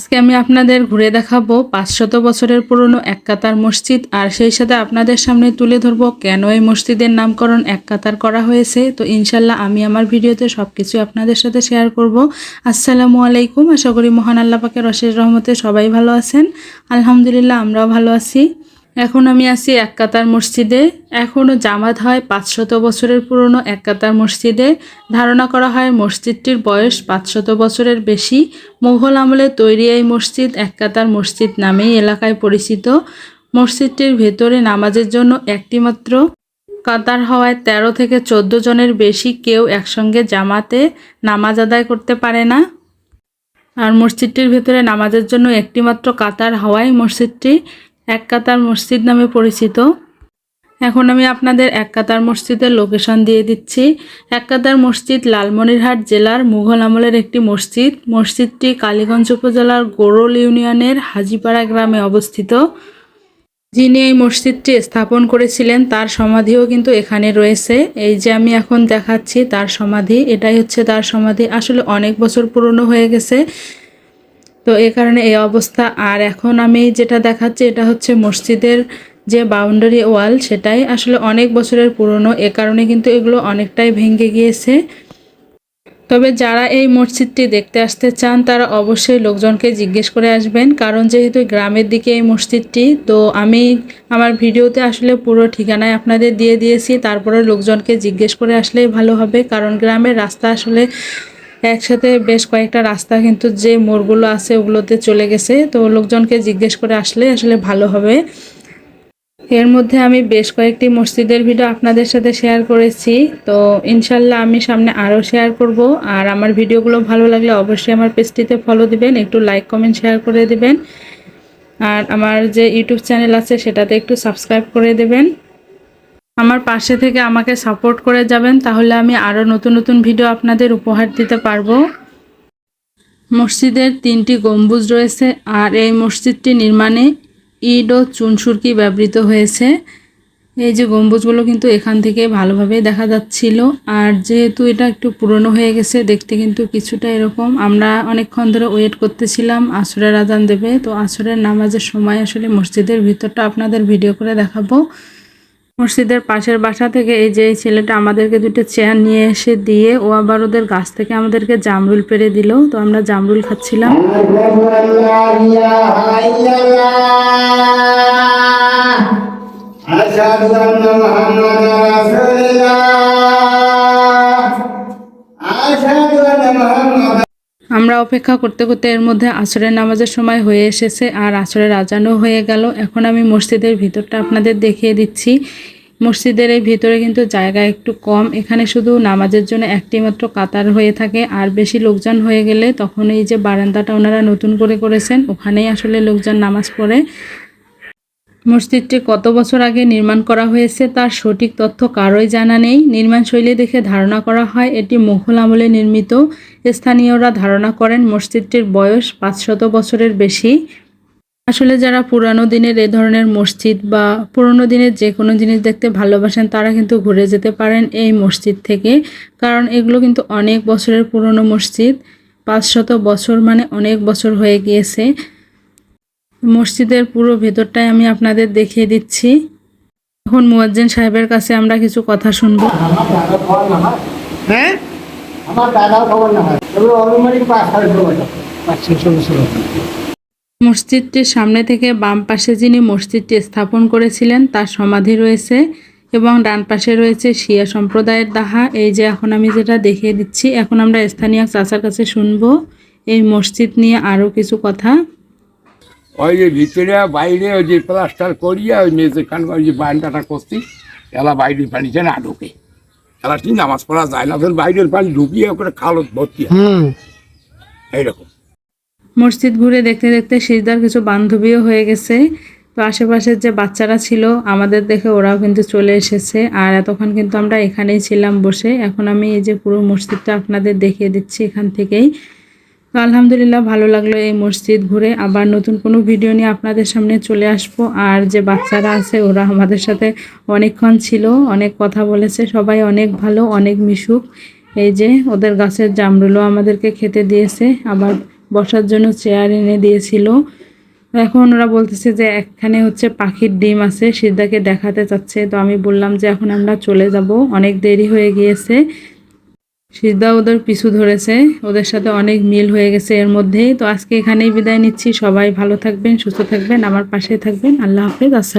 আজকে আমি আপনাদের ঘুরে দেখাবো পাঁচশত বছরের পুরনো এক কাতার মসজিদ, আর সেই সাথে আপনাদের সামনে তুলে ধরবো কেন এই মসজিদের নামকরণ এক কাতার করা হয়েছে। তো ইনশাল্লাহ আমি আমার ভিডিওতে সব কিছু আপনাদের সাথে শেয়ার করব। আসসালামু আলাইকুম, আশা করি মহান আল্লাহ পাকের রহমতে সবাই ভালো আছেন। আলহামদুলিল্লাহ, আমরাও ভালো আছি। এখন আমি আছি এক কাতার মসজিদে। এখনও জামাত হয় পাঁচশত বছরের পুরনো এক কাতার মসজিদে। ধারণা করা হয় মসজিদটির বয়স পাঁচশত বছরের বেশি। মুঘল আমলে তৈরি এই মসজিদ এক কাতার মসজিদ নামেই এলাকায় পরিচিত। মসজিদটির ভেতরে নামাজের জন্য একটিমাত্র কাতার হওয়ায় ১৩ থেকে চোদ্দ জনের বেশি কেউ একসঙ্গে জামাতে নামাজ আদায় করতে পারে না। আর মসজিদটির ভেতরে নামাজের জন্য একটিমাত্র কাতার হওয়ায় মসজিদটি এক কাতার মসজিদ নামে পরিচিত। এখন আমি আপনাদের এক কাতার মসজিদের লোকেশন দিয়ে দিচ্ছি। এক কাতার মসজিদ লালমনিরহাট জেলার মুঘল আমলের একটি মসজিদ। মসজিদটি কালীগঞ্জ উপজেলার গোরল ইউনিয়নের হাজিপাড়া গ্রামে অবস্থিত। যিনি এই মসজিদটি স্থাপন করেছিলেন, তার সমাধিও কিন্তু এখানে রয়েছে। এই যে আমি এখন দেখাচ্ছি তার সমাধি, এটাই হচ্ছে তার সমাধি। আসলে অনেক বছর পুরনো হয়ে গেছে। তো এই কারণে এই অবস্থা। আর এখন আমি যেটা দেখাচ্ছি, এটা হচ্ছে মসজিদের যে বাউন্ডারি ওয়াল সেটাই আসলে অনেক বছরের পুরনো। এ কারণে কিন্তু এগুলো অনেকটাই ভেঙে গিয়েছে। তবে যারা এই মসজিদটি দেখতে আসতে চান, তারা অবশ্যই লোকজনকে জিজ্ঞেস করে আসবেন। কারণ যেহেতু গ্রামের দিকে এই মসজিদটি, তো আমি আমার ভিডিওতে আসলে পুরো ঠিকানায় আপনাদের দিয়ে দিয়েছি। তারপরে লোকজনকে জিজ্ঞেস করে আসলেই ভালো হবে। কারণ গ্রামের রাস্তা আসলে একসাথে বেশ কয়েকটা রাস্তা কিন্তু যে মোড়গুলো আছে ওগুলোতে চলে গেছে। তো লোকজনকে জিজ্ঞেস করে আসলে আসলে ভালো হবে। এর মধ্যে আমি বেশ কয়েকটি মসজিদের ভিডিও আপনাদের সাথে শেয়ার করেছি। তো ইনশাল্লাহ আমি সামনে আরও শেয়ার করব। আর আমার ভিডিওগুলো ভালো লাগলে অবশ্যই আমার পেজটিতে ফলো দিবেন, একটু লাইক কমেন্ট শেয়ার করে দিবেন। আর আমার যে ইউটিউব চ্যানেল আছে সেটাতে একটু সাবস্ক্রাইব করে দেবেন। আমার পাশে থেকে আমাকে সাপোর্ট করে যাবেন, তাহলে আমি আরও নতুন নতুন ভিডিও আপনাদের উপহার দিতে পারব। মসজিদের তিনটি গম্বুজ রয়েছে, আর এই মসজিদটি নির্মাণে ইট ও চুনসুরকি ব্যবহৃত হয়েছে। এই যে গম্বুজগুলো কিন্তু এখান থেকে ভালোভাবে দেখা যাচ্ছিল, আর যেহেতু এটা একটু পুরনো হয়ে গেছে, দেখতে কিন্তু কিছুটা এরকম। আমরা অনেকক্ষণ ধরে ওয়েট করতেছিলাম আসরের আজান দেবে, তো আসরের নামাজের সময় আসলে মসজিদের ভিতরটা আপনাদের ভিডিও করে দেখাবো। মসজিদের পাশের বাসা থেকে এই যে ছেলেটা আমাদেরকে দুটো চেয়ার নিয়ে এসে দিয়ে, ও আবার ওদের গাছ থেকে আমাদেরকে জামরুল পেরে দিল। তো আমরা জামরুল খাচ্ছিলাম। আমরা অপেক্ষা করতে করতে এর মধ্যে আসরের নামাজের সময় হয়ে এসেছে আর আসরের আজানও হয়ে গেল। এখন আমি মসজিদের ভিতরটা আপনাদের দেখিয়ে দিচ্ছি। মসজিদের এই ভিতরে কিন্তু জায়গা একটু কম। এখানে শুধু নামাজের জন্য একটি মাত্র কাতার হয়ে থাকে। আর বেশি লোকজন হয়ে গেলে তখন এই যে বারান্দাটা ওনারা নতুন করে করেছেন, ওখানেই আসলে লোকজন নামাজ পড়ে। মসজিদটি কত বছর আগে নির্মাণ করা হয়েছে তার সঠিক তথ্য কারোই জানা নেই। নির্মাণ শৈলী দেখে ধারণা করা হয় এটি মুঘল আমলে নির্মিত। স্থানীয়রা ধারণা করেন মসজিদটির বয়স পাঁচশত বছরের বেশি। আসলে যারা পুরানো দিনের এ ধরনের মসজিদ বা পুরনো দিনের যে কোনো জিনিস দেখতে ভালোবাসেন, তারা কিন্তু ঘুরে যেতে পারেন এই মসজিদ থেকে। কারণ এগুলো কিন্তু অনেক বছরের পুরনো মসজিদ। পাঁচশত বছর মানে অনেক বছর হয়ে গিয়েছে। মসজিদের পুরো ভেতরটাই আমি আপনাদের দেখিয়ে দিচ্ছি। এখন মুয়াজ্জিন সাহেবের কাছে আমরা কিছু কথা শুনব। হ্যাঁ? আমার দাদাও খবর না তবে অনুমানিক পাঁচ সাড়ে ছ বছর পাঁচ ছশো বছর মসজিদটির সামনে থেকে বাম পাশে যিনি মসজিদটি স্থাপন করেছিলেন তার সমাধি রয়েছে এবং ডান পাশে রয়েছে শিয়া সম্প্রদায়ের দাহা। এই যে এখন আমি যেটা দেখিয়ে দিচ্ছি এখন আমরা স্থানীয় চাচার কাছে শুনব। এই মসজিদ নিয়ে আরও কিছু কথা। ওই যে ভিতরে বাইরে ওই যে প্লাস্টার করিয়া ওই যেখানে ওই যে বারান্দাটা করছি এলা বাইরের পানিতে না ঢুকে। এলা ঠিক নামাজ পড়া যায় না ফের বাইরের পানি ঢুকিয়ে করে খালত ভর্তি হুম। এইরকম। মসজিদ ঘুরে দেখতে দেখতে সিজদার কিছু বান্ধবীও হয়ে গেছে। তো আশেপাশের যে বাচ্চারা ছিল আমাদের দেখে ওরাও কিন্তু চলে এসেছে। আর এতক্ষণ কিন্তু আমরা এখানেই ছিলাম বসে। এখন আমি এই যে পুরো মসজিদটা আপনাদের দেখিয়ে দিচ্ছি এখান থেকেই। তো আলহামদুলিল্লাহ, ভালো লাগল এই মসজিদ ঘুরে। আবার নতুন কোনো ভিডিও নিয়ে আপনাদের সামনে চলে আসব। আর যে বাচ্চারা আছে, ওরা আমাদের সাথে অনেকক্ষণ ছিল, অনেক কথা বলেছে। সবাই অনেক ভালো, অনেক মিশুক। এই যে ওদের গাছের জামরুলও আমাদেরকে খেতে দিয়েছে। আবার বসার জন্য চেয়ার এনে দিয়েছিল। এখন ওরা বলতেছে যে এখানে হচ্ছে পাখির ডিম আছে, সিদ্ধাকে দেখাতে চাচ্ছে। তো আমি বললাম যে এখন আমরা চলে যাব। অনেক দেরি হয়ে গিয়েছে। সিদ্ধা ওদের পিছু ধরেছে, ওদের সাথে অনেক মিল হয়ে গেছে এর মধ্যেই তো আজকে এখানেই বিদায় নিচ্ছি, সবাই ভালো থাকবেন, সুস্থ থাকবেন, আমার পাশে থাকবেন। আল্লাহ হাফেজ, আসসালাম